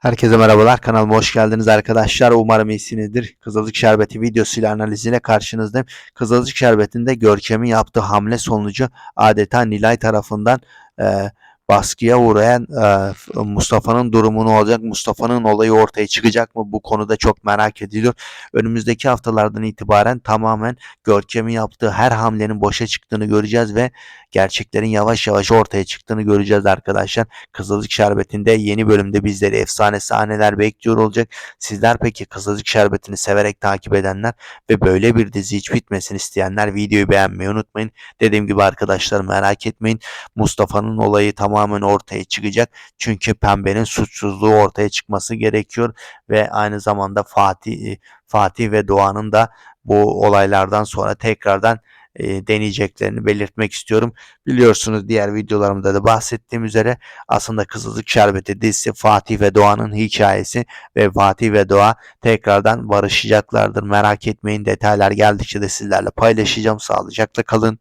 Herkese merhabalar. Kanalıma hoş geldiniz arkadaşlar. Umarım iyisinizdir. Kızılcık Şerbeti videosuyla analiziyle karşınızdayım. Kızılcık Şerbeti'nde Görkem'in yaptığı hamle sonucu adeta Nilay tarafından e, baskıya uğrayan e, Mustafa'nın durumu ne olacak? Mustafa'nın olayı ortaya çıkacak mı? Bu konuda çok merak ediliyor. Önümüzdeki haftalardan itibaren tamamen Görkem'in yaptığı her hamlenin boşa çıktığını göreceğiz ve gerçeklerin yavaş yavaş ortaya çıktığını göreceğiz arkadaşlar. Kızılcık Şerbeti'nde yeni bölümde bizleri efsane sahneler bekliyor olacak. Sizler peki Kızılcık Şerbeti'ni severek takip edenler ve böyle bir dizi hiç bitmesin isteyenler videoyu beğenmeyi unutmayın. Dediğim gibi arkadaşlar merak etmeyin. Mustafa'nın olayı tamamen ortaya çıkacak. Çünkü Pembe'nin suçsuzluğu ortaya çıkması gerekiyor ve aynı zamanda Fatih Fatih ve Doğan'ın da bu olaylardan sonra tekrardan e, deneyeceklerini belirtmek istiyorum. Biliyorsunuz diğer videolarımda da bahsettiğim üzere aslında Kızılcık Şerbeti dizisi Fatih ve Doğan'ın hikayesi ve Fatih ve Doğa tekrardan barışacaklardır. Merak etmeyin detaylar geldikçe de sizlerle paylaşacağım. Sağlıcakla kalın.